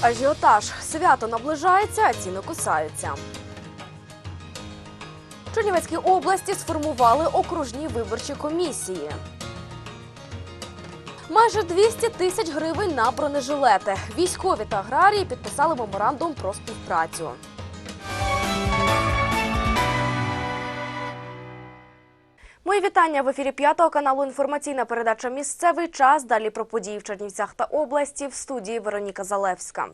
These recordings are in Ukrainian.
ажіотаж. Свято наближається, а ціни кусаються. В Чернівецькій області сформували окружні виборчі комісії. Майже 200 тисяч гривень на бронежилети. Військові та аграрії підписали меморандум про співпрацю. Мої вітання в ефірі п'ятого каналу. Інформаційна передача Місцевий час. Далі про події в Чернівцях та області в студії Вероніка Залевська.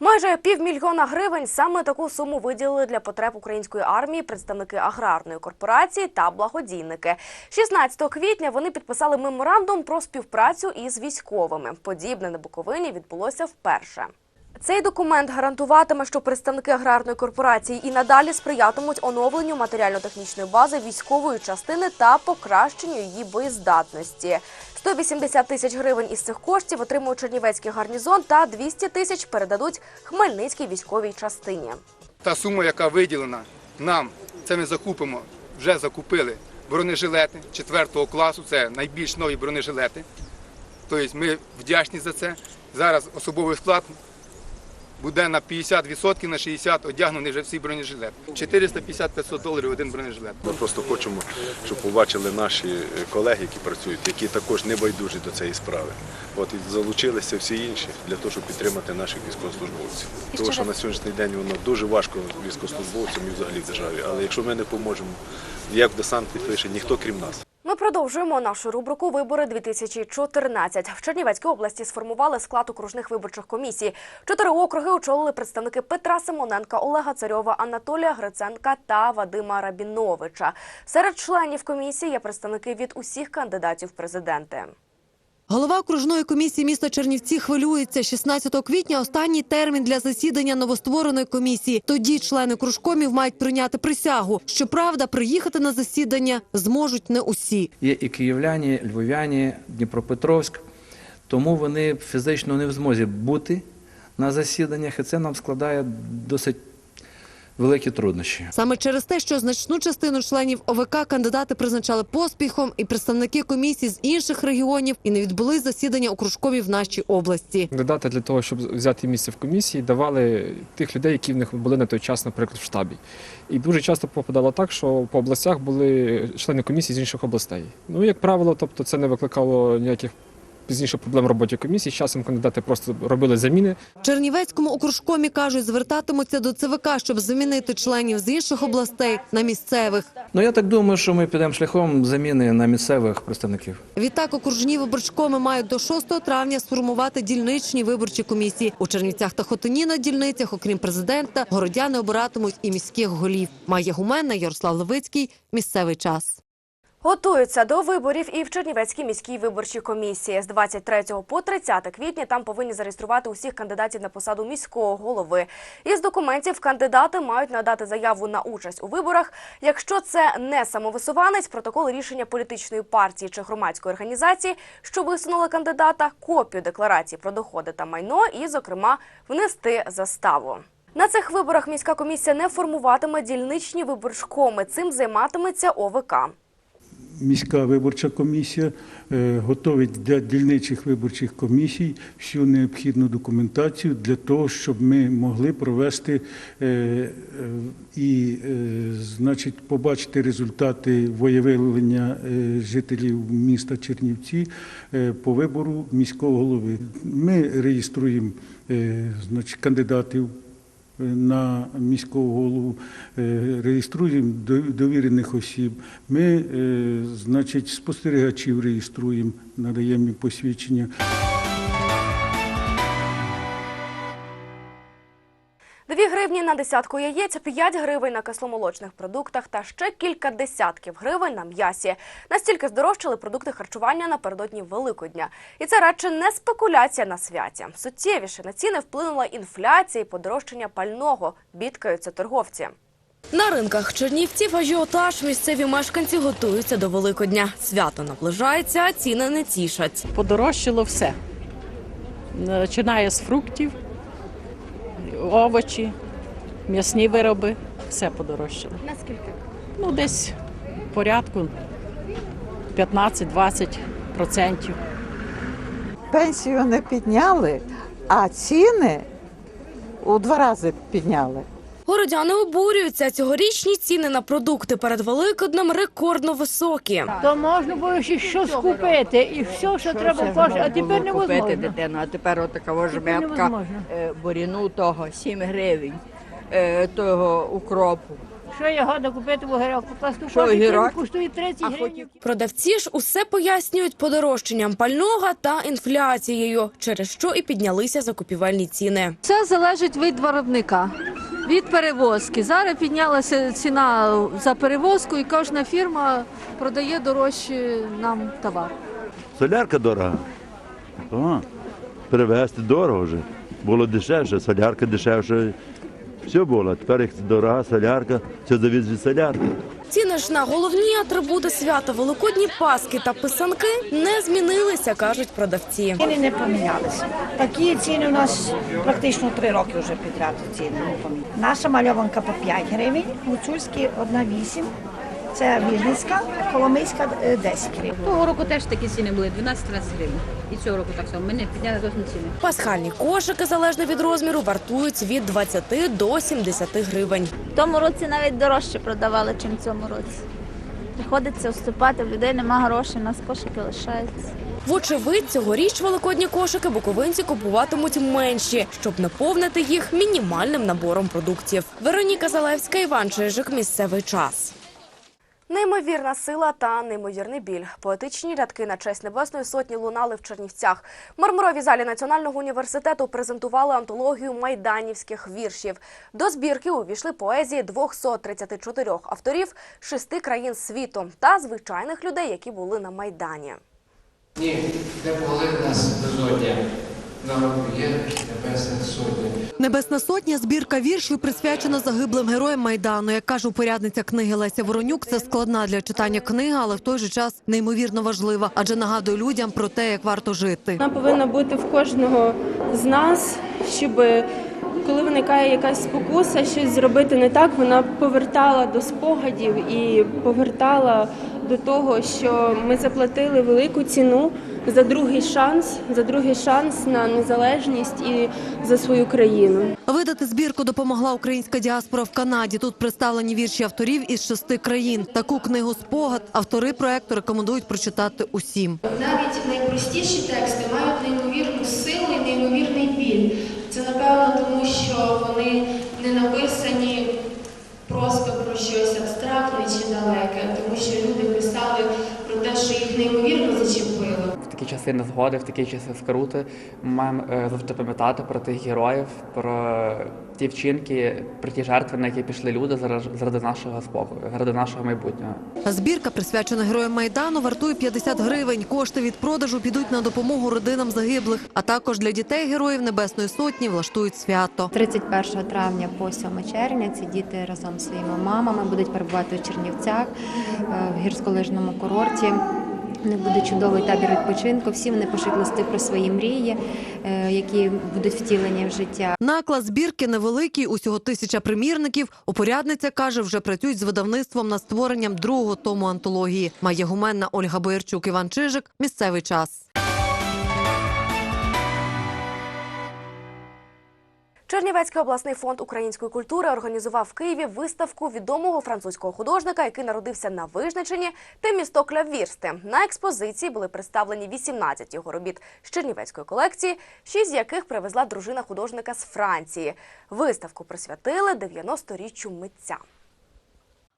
Майже півмільйона гривень саме таку суму виділили для потреб української армії представники аграрної корпорації та благодійники. 16 квітня вони підписали меморандум про співпрацю із військовими. Подібне на Буковині відбулося вперше. Цей документ гарантуватиме, що представники аграрної корпорації і надалі сприятимуть оновленню матеріально-технічної бази військової частини та покращенню її боєздатності. 180 тисяч гривень із цих коштів отримує Чернівецький гарнізон та 200 тисяч передадуть Хмельницькій військовій частині. Та сума, яка виділена нам, це ми закупимо, вже закупили бронежилети 4 класу, це найбільш нові бронежилети. Тобто ми вдячні за це. Зараз особовий склад буде на 50%, на 60% одягнений вже всі бронежилети. 450-500 доларів один бронежилет. Ми просто хочемо, щоб побачили наші колеги, які працюють, які також не байдужі до цієї справи. От і залучилися всі інші для того, щоб підтримати наших військовослужбовців. Тому що на сьогоднішній день воно дуже важко військовослужбовцям і взагалі в державі. Але якщо ми не поможемо, як десант підпише, ніхто крім нас. Продовжуємо нашу рубрику Вибори 2014 В Чернівецькій області сформували склад окружних виборчих комісій. Чотири округи очолили представники Петра Симоненка, Олега Царьова, Анатолія Гриценка та Вадима Рабіновича. Серед членів комісії є представники від усіх кандидатів в президенти. Голова окружної комісії міста Чернівці хвилюється. 16 квітня останній термін для засідання новоствореної комісії. Тоді члени кружкомів мають прийняти присягу. Щоправда, приїхати на засідання зможуть не усі. Є і київляні, львов'яні, Дніпропетровськ. Тому вони фізично не в змозі бути на засіданнях, і це нам складає досить великі труднощі. Саме через те, що значну частину членів ОВК кандидати призначали поспіхом, і представники комісій з інших регіонів і не відбули засідання окружкомів в нашій області. Кандидати для того, щоб взяти місце в комісії, давали тих людей, які в них були на той час, наприклад, в штабі. І дуже часто попадало так, що по областях були члени комісії з інших областей. Ну, як правило, тобто це не викликало ніяких пізніше проблем в роботі комісії. З часом кандидати просто робили заміни. Чернівецькому окружкомі кажуть, звертатимуться до ЦВК, щоб замінити членів з інших областей на місцевих. Ну я так думаю, що ми підемо шляхом заміни на місцевих представників. Відтак окружні виборчкоми мають до 6 травня сформувати дільничні виборчі комісії. У Чернівцях та Хотині на дільницях, окрім президента, городяни обиратимуть і міських голів. Майя Гуменна, Ярослав Левицький. Місцевий час. Готуються до виборів і в Чернівецькій міській виборчій комісії. З 23 по 30 квітня там повинні зареєструвати усіх кандидатів на посаду міського голови. Із документів кандидати мають надати заяву на участь у виборах. Якщо це не самовисуванець, протокол рішення політичної партії чи громадської організації, що висунула кандидата, копію декларації про доходи та майно і, зокрема, внести заставу. На цих виборах міська комісія не формуватиме дільничні виборчкоми. Цим займатиметься ОВК. Міська виборча комісія е, готовить для дільничих виборчих комісій всю необхідну документацію для того, щоб ми могли провести е, е, і, значить, побачити результати воєвиявлення жителів міста Чернівці по вибору міського голови. Ми реєструємо значить, кандидатів на міського голову, е, реєструємо до- довірених осіб. Ми, е, значить, спостерігачів реєструємо, надаємо їм посвідчення. Десятку яєць, 5 гривень на кисломолочних продуктах та ще кілька десятків гривень на м'ясі. Настільки здорожчали продукти харчування напередодні Великодня. І це радше не спекуляція на святі. Суттєвіше на ціни вплинула інфляція і подорожчання пального, бідкаються торговці. На ринках Чернівців ажіотаж місцеві мешканці готуються до Великодня. Свято наближається, а ціни не тішать. подорожчало все. Починає з фруктів, овочі, м'ясні вироби, все подорожчало. Наскільки? Ну, десь порядку 15-20 процентів. Пенсію не підняли, а ціни у два рази підняли. Городяни обурюються. Цьогорічні ціни на продукти перед Великоднем рекордно високі. То можна було ще щось купити, і все, що треба кожен, а тепер купити невозможно. дитину, а тепер отака жметка е, того 7 гривень, е, того укропу. Що я годна купити в огірок? Покласти в Що, кошик, огірок? коштує 30 А гривень. Продавці ж усе пояснюють подорожчанням пального та інфляцією, через що і піднялися закупівельні ціни. Це залежить від виробника, від перевозки. Зараз піднялася ціна за перевозку, і кожна фірма продає дорожче нам товар. Солярка дорога. О, перевезти дорого вже. Було дешевше, солярка дешевше. Все було. Тепер як дорога солярка, все завіз від солярки. Ціни ж на головні атрибути свята Великодні Паски та писанки не змінилися, кажуть продавці. Ціни не помінялися. Такі ціни у нас практично три роки вже підряд ціни не помінялися. Наша мальованка по 5 гривень, гуцульські 1,8. Це Вільницька, Коломийська е, 10 гривень. Того року теж такі ціни були 12-13 гривень. І цього року так само. Ми не підняли зовсім ціни. Пасхальні кошики, залежно від розміру, вартують від 20 до 70 гривень. В тому році навіть дорожче продавали, ніж в цьому році. Приходиться вступати, в людей нема грошей, у нас кошики лишаються. Вочевидь, цьогоріч великодні кошики буковинці купуватимуть менші, щоб наповнити їх мінімальним набором продуктів. Вероніка Залевська, Іван Чижик. Місцевий час. Неймовірна сила та неймовірний біль. Поетичні рядки на честь Небесної сотні лунали в Чернівцях. В мармуровій залі Національного університету презентували антологію майданівських віршів. До збірки увійшли поезії 234 авторів шести країн світу та звичайних людей, які були на майдані. Ні, не були в нас безодня. Є небесна сотня. Небесна сотня збірка віршів присвячена загиблим героям майдану. Як каже упорядниця книги Леся Воронюк, це складна для читання книга, але в той же час неймовірно важлива, адже нагадує людям про те, як варто жити. Вона повинна бути в кожного з нас, щоб коли виникає якась спокуса, щось зробити не так, вона повертала до спогадів і повертала до того, що ми заплатили велику ціну за другий шанс, за другий шанс на незалежність і за свою країну. Видати збірку допомогла українська діаспора в Канаді. Тут представлені вірші авторів із шести країн. Таку книгу спогад автори проекту рекомендують прочитати усім. Навіть найпростіші тексти мають неймовірну силу і неймовірний біль. Це напевно тому, що вони не написані просто про щось абстрактне чи далеке, тому що люди писали про те, що їх неймовірно зачепило. Такі часи незгоди, в такі часи скрути ми маємо е, завжди пам'ятати про тих героїв, про ті вчинки, про ті жертви, на які пішли люди заради заради нашого спокою, заради нашого майбутнього. Збірка, присвячена героям майдану, вартує 50 гривень. Кошти від продажу підуть на допомогу родинам загиблих, а також для дітей героїв Небесної сотні влаштують свято. 31 травня по 7 червня ці діти разом зі своїми мамами будуть перебувати в Чернівцях е, в гірськолижному курорті. Них буде чудовий табір відпочинку. Всі вони пишуть листи про свої мрії, е, які будуть втілені в життя. Наклад збірки невеликий, усього тисяча примірників. Упорядниця каже, вже працюють з видавництвом над створенням другого тому антології. Має гуменна Ольга Боярчук, Іван Чижик. Місцевий час. Чернівецький обласний фонд української культури організував в Києві виставку відомого французького художника, який народився на Вижничині, місто Кляввірсти. На експозиції були представлені 18 його робіт з чернівецької колекції, шість з яких привезла дружина художника з Франції. Виставку присвятили 90-річчю митця.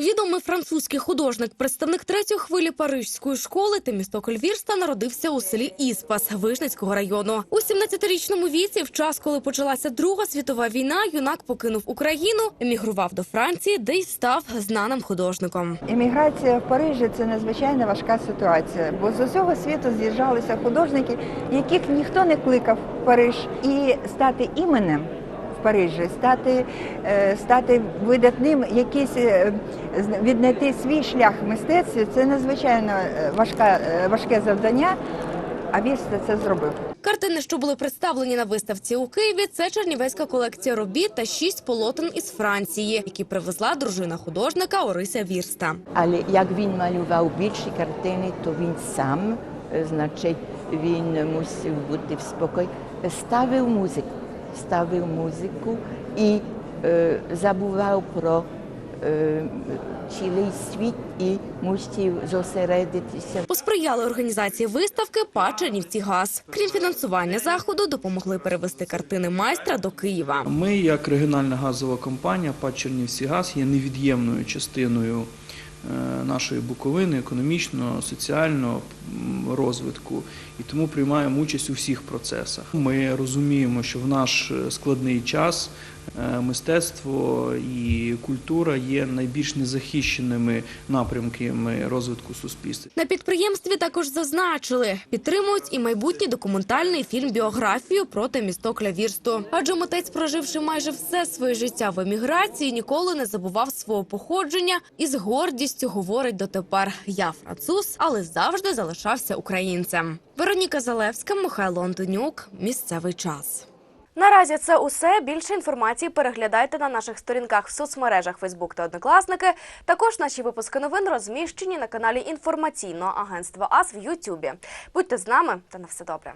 Відомий французький художник, представник третьої хвилі парижської школи Темістокль Вірста народився у селі Іспас Вижницького району. У 17-річному віці, в час, коли почалася Друга світова війна, юнак покинув Україну, емігрував до Франції, де й став знаним художником. Еміграція в Парижі це надзвичайно важка ситуація, бо з усього світу з'їжджалися художники, яких ніхто не кликав в Париж, і стати іменем. В Парижі стати, е, стати видатним, якийсь е, віднайти свій шлях в мистецтві це надзвичайно е, важка, важке завдання. А Вірста це зробив. Картини, що були представлені на виставці у Києві, це чернівецька колекція робіт та шість полотен із Франції, які привезла дружина художника Орися Вірста. Але як він малював більші картини, то він сам, значить, він мусив бути в спокій, ставив музику. Ставив музику і е, забував про е, цілий світ і мусив зосередитися. Посприяли організації виставки «ПА Чернівці ГАЗ». Крім фінансування заходу, допомогли перевести картини майстра до Києва. Ми, як регіональна газова компанія ПАД Чернівці Газ, є невід'ємною частиною е, нашої Буковини, економічного, соціального м, розвитку, і тому приймаємо участь у всіх процесах. Ми розуміємо, що в наш е, складний час е, мистецтво і культура є найбільш незахищеними напрямками розвитку суспільства. На підприємстві також зазначили, підтримують і майбутній документальний фільм біографію про Темістокля Вірсту. Адже митець, проживши майже все своє життя в еміграції, ніколи не забував свого походження і з гордістю говорить дотепер: я француз, але завжди залишався українцем. Вероніка Залевська, Михайло Антонюк. Місцевий час. Наразі це усе. Більше інформації переглядайте на наших сторінках в соцмережах Фейсбук та Однокласники. Також наші випуски новин розміщені на каналі інформаційного агентства АС в Ютубі. Будьте з нами та на все добре.